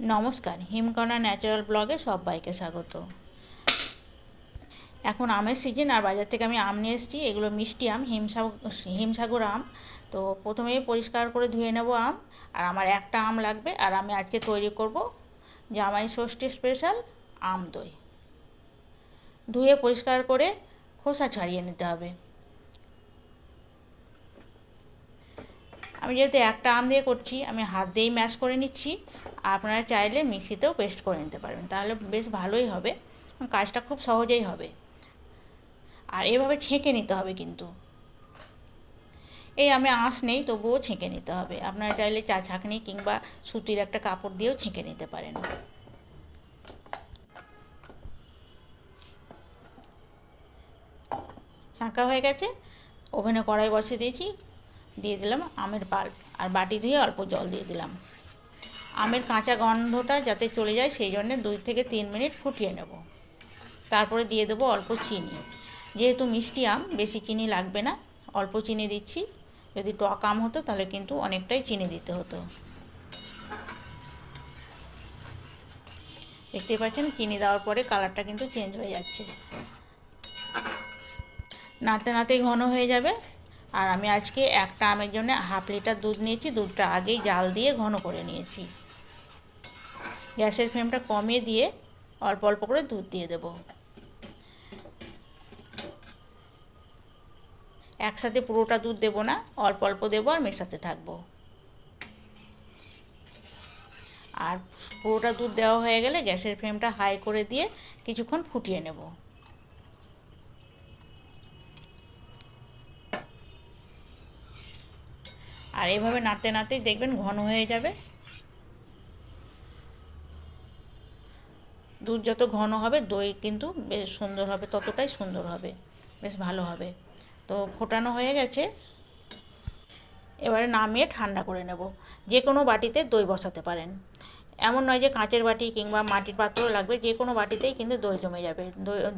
নমস্কার হিমকণা ন্যাচারাল ব্লগে সবাইকে স্বাগত। এখন আমের সিজন আর বাজার থেকে আমি আম নিয়ে এসেছি। এগুলো মিষ্টি আম, হিমসাগ হিমসাগর আম। তো প্রথমেই পরিষ্কার করে ধুয়ে নেব আম। আর আমার একটা আম লাগবে। আর আমি আজকে তৈরি করব জামাই ষষ্ঠী স্পেশাল আম দই। ধুয়ে পরিষ্কার করে খোসা ছাড়িয়ে নিতে হবে। আমি যেহেতু একটা আম দিয়ে করছি, আমি হাত দিয়েই ম্যাশ করে নিচ্ছি। আপনারা চাইলে মিক্সিতেও পেস্ট করে নিতে পারবেন, তাহলে বেশ ভালোই হবে। কাজটা খুব সহজেই হবে। আর এভাবে ছেঁকে নিতে হবে কিন্তু। এই আমি আঁশ নেই, তবুও ছেঁকে নিতে হবে। আপনারা চাইলে চা ছাঁকনি কিংবা সুতির একটা কাপড় দিয়েও ছেঁকে নিতে পারেন। ছাঁকা হয়ে গেছে। ওভেনে কড়াই বসিয়ে দিয়েছি। দিয়ে দিলাম আমের পাল্প আর বাটি ধুয়ে অল্প জল দিয়ে দিলাম। আমের কাঁচা গন্ধটা যাতে চলে যায় সেই জন্য দুই থেকে তিন মিনিট ফুটিয়ে নেব। তারপরে দিয়ে দেবো অল্প চিনি। যেহেতু মিষ্টি আম, বেশি চিনি লাগবে না, অল্প চিনি দিচ্ছি। যদি টক আম হতো তাহলে কিন্তু অনেকটাই চিনি দিতে হতো। দেখতে পাচ্ছেন চিনি দেওয়ার পরে কালারটা কিন্তু চেঞ্জ হয়ে যাচ্ছে। নাড়তে নাড়তেই ঘন হয়ে যাবে। আর আমি আজকে একটা আমের জন্য হাফ লিটার দুধ নিয়েছি, দুধটা আগেই জাল দিয়ে ঘন করে নিয়েছি। গ্যাসের ফ্লেমটা কমিয়ে দিয়ে অল্প অল্প করে দুধ দিয়ে দেব। একসাথে পুরোটা দুধ দেবো না, অল্প অল্প দেবো আর মেশাতে থাকব। আর পুরোটা দুধ দেওয়া হয়ে গেলে গ্যাসের ফ্লেমটা হাই করে দিয়ে কিছুক্ষণ ফুটিয়ে নেব। আর এভাবে নাড়তে নাড়তেই দেখবেন ঘন হয়ে যাবে। দুধ যত ঘন হবে, দই কিন্তু বেশ সুন্দর হবে, ততটাই সুন্দর হবে, বেশ ভালো হবে। তো ফোটানো হয়ে গেছে। এবারে নামিয়ে ঠান্ডা করে নেব। যে কোনো বাটিতে দই বসাতে পারেন। এমন নয় যে কাঁচের বাটি কিংবা মাটির পাত্র লাগবে, যে কোনো বাটিতেই কিন্তু দই জমে যাবে।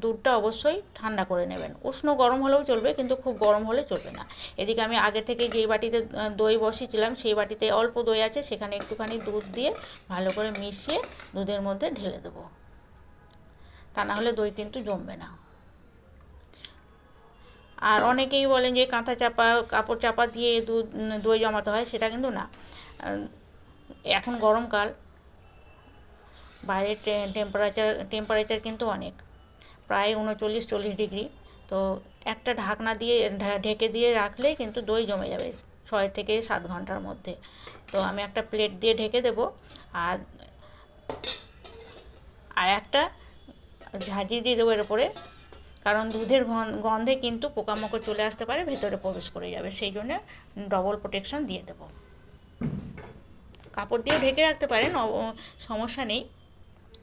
দুধটা অবশ্যই ঠান্ডা করে নেবেন। উষ্ণ গরম হলেও চলবে, কিন্তু খুব গরম হলে চলবে না। এদিকে আমি আগে থেকে যেই বাটিতে দই বসিয়েছিলাম, সেই বাটিতে অল্প দই আছে, সেখানে একটুখানি দুধ দিয়ে ভালো করে মিশিয়ে দুধের মধ্যে ঢেলে দেবো। তা না হলে দই কিন্তু জমবে না। আর অনেকেই বলেন যে কাঁথা চাপা, কাপড় চাপা দিয়ে দুধ, দই জমাতে হয়, সেটা কিন্তু না। এখন গরমকাল বাইরের টেম্পারেচার টেম্পারেচার কিন্তু অনেক। প্রায় উনচল্লিশ, চল্লিশ ডিগ্রি। তো একটা ঢাকনা দিয়ে ঢেকে দিয়ে রাখলেই কিন্তু দই জমে যাবে ছয় থেকে সাত ঘণ্টার মধ্যে। তো আমি একটা প্লেট দিয়ে ঢেকে দেব। আর আর একটা ঝাঁঝি দিয়ে দেবো এর উপরে। কারণ দুধের গন্ধে কিন্তু পোকামাকড় চলে আসতে পারে, ভেতরে প্রবেশ করে যাবে। সেই জন্য ডবল প্রোটেকশান দিয়ে দেবো। কাপড় দিয়ে ঢেকে রাখতে পারেন সমস্যা নেই।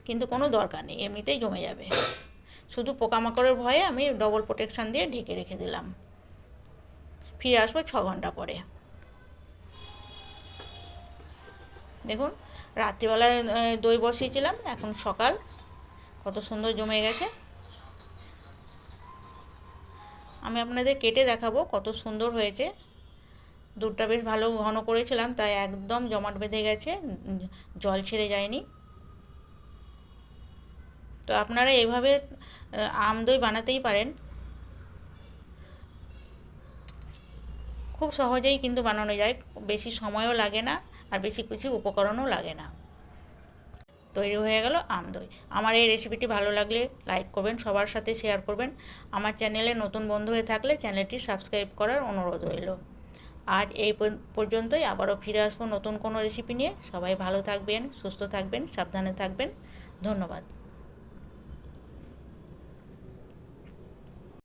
কিন্তু কোনো দরকার নেই, এমনিতেই জমে যাবে। শুধু পোকামাকড়ের ভয়ে আমি ডবল প্রোটেকশান দিয়ে ঢেকে রেখে দিলাম। ফিরে আসব ছ ঘণ্টা পরে। দেখুন, রাত্রিবেলায় দই বসিয়েছিলাম, এখন সকাল। কত সুন্দর জমে গেছে। আমি আপনাদের কেটে দেখাবো কত সুন্দর হয়েছে। দুধটা বেশ ভালো ঘন করেছিলাম, তাই একদম জমাট বেঁধে গেছে জল ছেড়ে যায়নি। তো আপনারা এভাবে আম দই বানাতেই পারেন। খুব সহজেই কিন্তু বানানো যায়, বেশি সময়ও লাগে না আর বেশি কিছু উপকরণও লাগে না। তৈরি হয়ে গেল আম দই। আমার এই রেসিপিটি ভালো লাগলে লাইক করবেন, সবার সাথে শেয়ার করবেন। আমার চ্যানেলে নতুন বন্ধু হয়ে থাকলে চ্যানেলটি সাবস্ক্রাইব করার অনুরোধ রইল। আজ এই পর্যন্তই আবারও ফিরে আসব নতুন কোনো রেসিপি নিয়ে। সবাই ভালো থাকবেন, সুস্থ থাকবেন, সাবধানে থাকবেন। ধন্যবাদ।